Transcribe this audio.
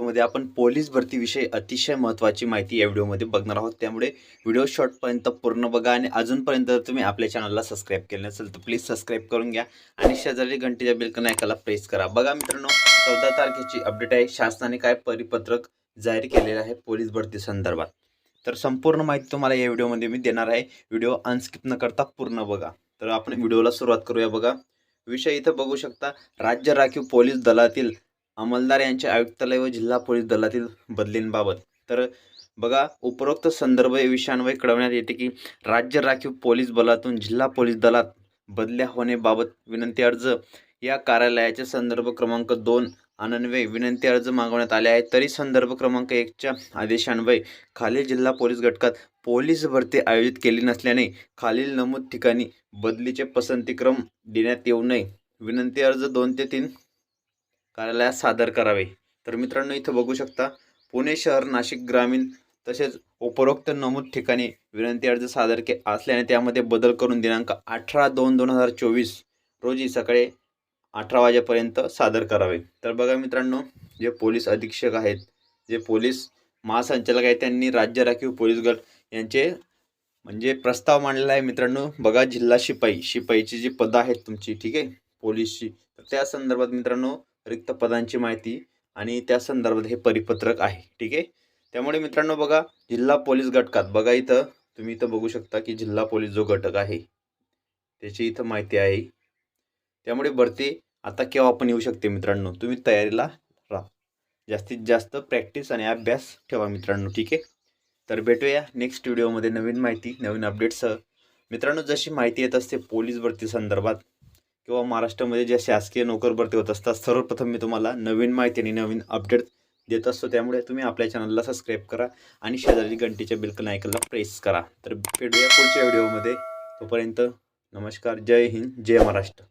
मध्ये आपण पोलीस भरतीविषयी अतिशय महत्त्वाची माहिती या व्हिडिओमध्ये बघणार आहोत. त्यामुळे व्हिडिओ शॉर्टपर्यंत पूर्ण बघा आणि अजूनपर्यंत जर तुम्ही आपल्या चॅनलला सबस्क्राईब केलं नसेल तर प्लीज सबस्क्राईब करून घ्या आणि शेजारी घंटेच्या बिलकन ऐकायला प्रेस करा. बघा मित्रांनो चौदा तारखेची अपडेट आहे. शासनाने काय परिपत्रक जाहीर केलेलं आहे पोलीस भरती संदर्भात? तर संपूर्ण माहिती तुम्हाला या व्हिडिओमध्ये मी देणार आहे. व्हिडिओ अनस्किप न करता पूर्ण बघा. तर आपण व्हिडिओला सुरुवात करूया बघा. विषय इथं बघू शकता. राज्य राखीव पोलीस दलातील अंमलदार यांच्या आयुक्तालय व जिल्हा पोलीस दलातील बदलींबाबत. तर बघा उपरोक्त संदर्भ विषयांवर कळवण्यात येते की राज्य राखीव पोलीस बलातून जिल्हा पोलीस दलात बदल्या होण्याबाबत विनंती अर्ज. या कार्यालयाचे संदर्भ क्रमांक दोन अनन्वय विनंती अर्ज मागवण्यात आले आहेत. तरी संदर्भ क्रमांक एकच्या आदेशान्वये खालील जिल्हा पोलीस घटकात पोलीस भरती आयोजित केली नसल्याने खालील नमूद ठिकाणी बदलीचे पसंतीक्रम देण्यात येऊ नये. विनंती अर्ज दोन ते तीन कार्यालयात सादर करावे. तर मित्रांनो इथं बघू शकता पुणे शहर नाशिक ग्रामीण तसेच उपरोक्त नमूद ठिकाणी विनंती अर्ज सादर के असल्याने त्यामध्ये बदल करून दिनांक अठरा दोन दोन हजार चोवीस रोजी सकाळी अठरा वाजेपर्यंत सादर करावे. तर बघा मित्रांनो जे पोलीस अधीक्षक आहेत जे पोलीस महासंचालक आहेत त्यांनी राज्य राखीव पोलीस गट यांचे म्हणजे प्रस्ताव मांडलेला आहे मित्रांनो. बघा जिल्हा शिपाई शिपाईची जी पदं आहेत तुमची ठीक आहे पोलीसची. तर त्या संदर्भात मित्रांनो रिक्त पदांची माहिती आणि त्या संदर्भात हे परिपत्रक आहे ठीक आहे? त्यामुळे मित्रांनो बघा जिल्हा पोलीस घटकात बघा इथं तुम्ही इथं बघू शकता की जिल्हा पोलीस जो घटक आहे त्याची इथं माहिती आहे. त्यामुळे भरती आता केव्हा पण येऊ शकते मित्रांनो तुम्ही तयारीला राहा. जास्तीत जास्त प्रॅक्टिस आणि अभ्यास ठेवा मित्रांनो ठीक आहे? तर भेटूया नेक्स्ट व्हिडिओमध्ये नवीन माहिती नवीन अपडेटसह मित्रांनो जशी माहिती येत असते पोलीस भरती संदर्भात किंवा महाराष्ट्रामध्ये ज्या शासकीय नोकर भरती होत असतात सर्वप्रथम मी तुम्हाला नवीन माहिती आणि नवीन अपडेट देत असतो. त्यामुळे तुम्ही आपल्या चॅनलला सबस्क्राईब करा आणि शेजारी घंटीच्या बिलकन ऐकायला प्रेस करा. तर भेटूया पुढच्या व्हिडिओमध्ये तोपर्यंत नमस्कार. जय हिंद. जय महाराष्ट्र.